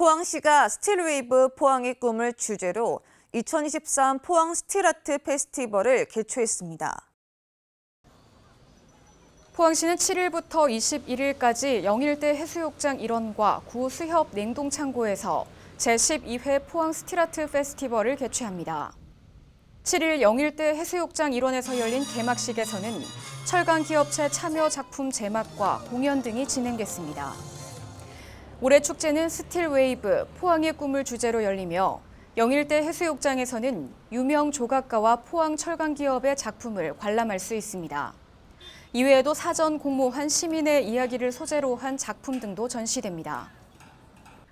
포항시가 스틸웨이브 포항의 꿈을 주제로 2023 포항 스틸아트 페스티벌을 개최했습니다. 포항시는 7일부터 21일까지 영일대 해수욕장 일원과 구 수협 냉동창고에서 제12회 포항 스틸아트 페스티벌을 개최합니다. 7일 영일대 해수욕장 일원에서 열린 개막식에서는 철강 기업체 참여 작품 제막과 공연 등이 진행됐습니다. 올해 축제는 스틸 웨이브 포항의 꿈을 주제로 열리며 영일대 해수욕장에서는 유명 조각가와 포항 철강 기업의 작품을 관람할 수 있습니다. 이외에도 사전 공모한 시민의 이야기를 소재로 한 작품 등도 전시됩니다.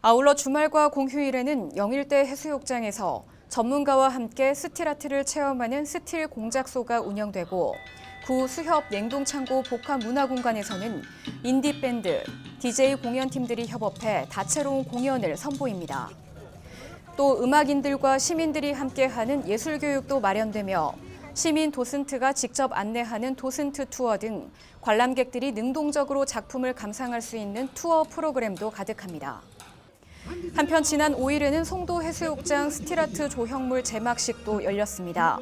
아울러 주말과 공휴일에는 영일대 해수욕장에서 전문가와 함께 스틸아트를 체험하는 스틸 공작소가 운영되고 구 수협 냉동창고 복합문화공간에서는 인디밴드, DJ 공연팀들이 협업해 다채로운 공연을 선보입니다. 또 음악인들과 시민들이 함께하는 예술교육도 마련되며 시민 도슨트가 직접 안내하는 도슨트 투어 등 관람객들이 능동적으로 작품을 감상할 수 있는 투어 프로그램도 가득합니다. 한편 지난 5일에는 송도 해수욕장 스틸아트 조형물 제막식도 열렸습니다.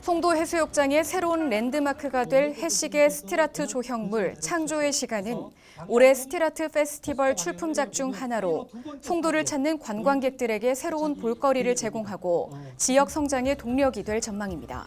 송도 해수욕장의 새로운 랜드마크가 될 해시계 스틸아트 조형물 창조의 시간은 올해 스틸아트 페스티벌 출품작 중 하나로 송도를 찾는 관광객들에게 새로운 볼거리를 제공하고 지역 성장의 동력이 될 전망입니다.